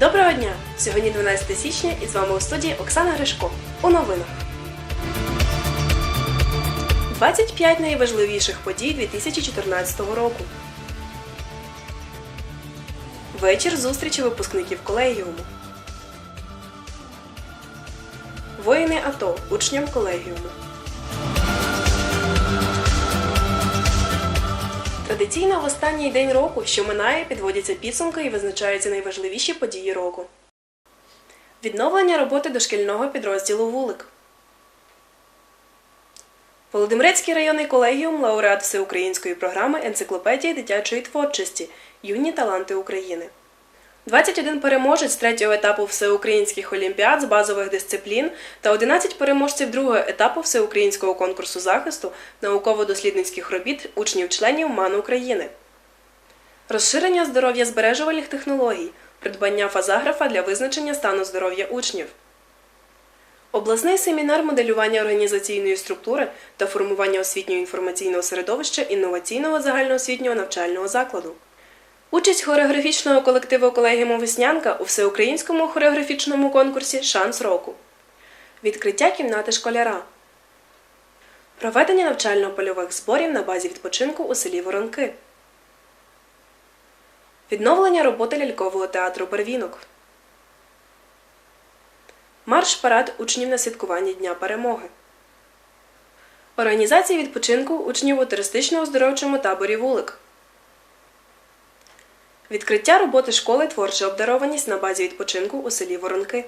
Доброго дня! Сьогодні 12 січня і з вами у студії Оксана Гришко. У новинах. 25 найважливіших подій 2014 року. Вечір зустрічі випускників колегіуму. Воїни АТО учням колегіуму. Традиційно в останній день року, що минає, підводяться підсумки і визначаються найважливіші події року. Відновлення роботи дошкільного підрозділу Вулик. Володимирецький районний колегіум лауреат всеукраїнської програми енциклопедії дитячої творчості Юні таланти України. 21 переможець третього етапу всеукраїнських олімпіад з базових дисциплін та 11 переможців другого етапу всеукраїнського конкурсу захисту науково-дослідницьких робіт учнів-членів МАН України. Розширення здоров'я збережувальних технологій, придбання фазаграфа для визначення стану здоров'я учнів. Обласний семінар моделювання організаційної структури та формування освітньо інформаційного середовища інноваційного загальноосвітнього навчального закладу. Участь хореографічного колективу колегіуму Веснянка у всеукраїнському хореографічному конкурсі Шанс року. Відкриття кімнати школяра. Проведення навчально-польових зборів на базі відпочинку у селі Воронки. Відновлення роботи лялькового театру Барвінок. Марш парад учнів на святкуванні Дня Перемоги. Організація відпочинку учнів у туристично-оздоровчому таборі Вулик. Відкриття роботи школи творча обдарованість на базі відпочинку у селі Воронки.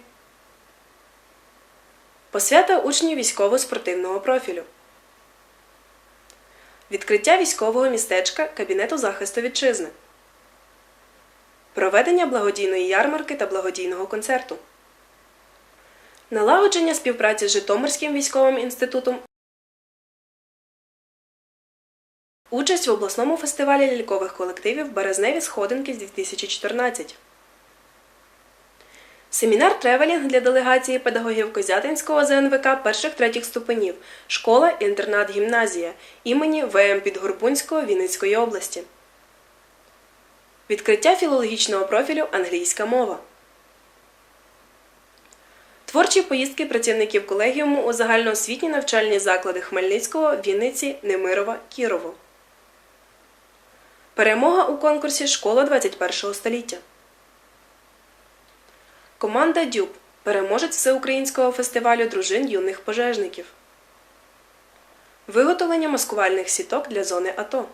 Посвята учнів військово-спортивного профілю. Відкриття військового містечка Кабінету захисту вітчизни. Проведення благодійної ярмарки та благодійного концерту. Налагодження співпраці з Житомирським військовим інститутом. Участь в обласному фестивалі лялькових колективів Березневі сходинки з 2014. Семінар тревелінг для делегації педагогів Козятинського ЗНВК перших третіх ступенів. Школа інтернат гімназія імені ВМ Підгорбунського Вінницької області. Відкриття філологічного профілю Англійська мова. Творчі поїздки працівників колегіуму у загальноосвітні навчальні заклади Хмельницького, Вінниці, Немирова, Кірово. Перемога у конкурсі Школа 21 століття. Команда Дюб. Переможець всеукраїнського фестивалю дружин юних пожежників. Виготовлення маскувальних сіток для зони АТО.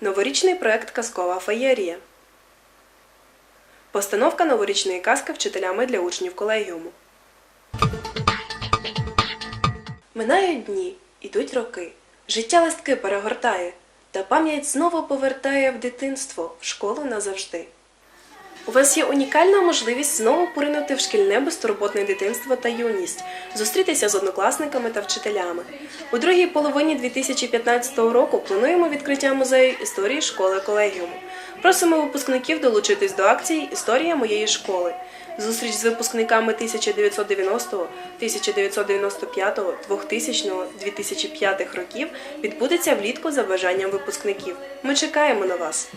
Новорічний проект Казкова феєрія. Постановка новорічної казки вчителями для учнів колегіуму. Минають дні, ідуть роки. Життя листки перегортає, та пам'ять знову повертає в дитинство, в школу назавжди. У вас є унікальна можливість знову поринути в шкільне безтурботне дитинство та юність, зустрітися з однокласниками та вчителями. У другій половині 2015 року плануємо відкриття музею історії школи колегіуму. Просимо випускників долучитись до акції Історія моєї школи. Зустріч з випускниками 1990, 1995, 2000, 2005 років відбудеться влітку за бажанням випускників. Ми чекаємо на вас.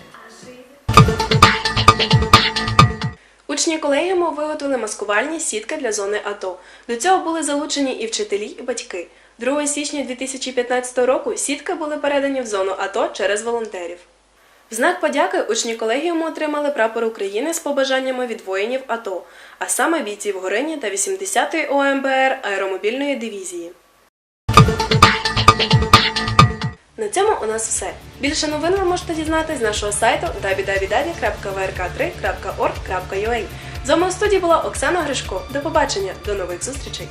Учні колегіуму виготовили маскувальні сітки для зони АТО. До цього були залучені і вчителі, і батьки. 2 січня 2015 року сітки були передані в зону АТО через волонтерів. В знак подяки учні колегіуму отримали прапор України з побажаннями від воїнів АТО, а саме бійців Горині та 80-ї ОМБР аеромобільної дивізії. На цьому у нас все. Більше новин ви можете дізнатися з нашого сайту www.vrk3.org.ua. З вами у студії була Оксана Гришко. До побачення, до нових зустрічей!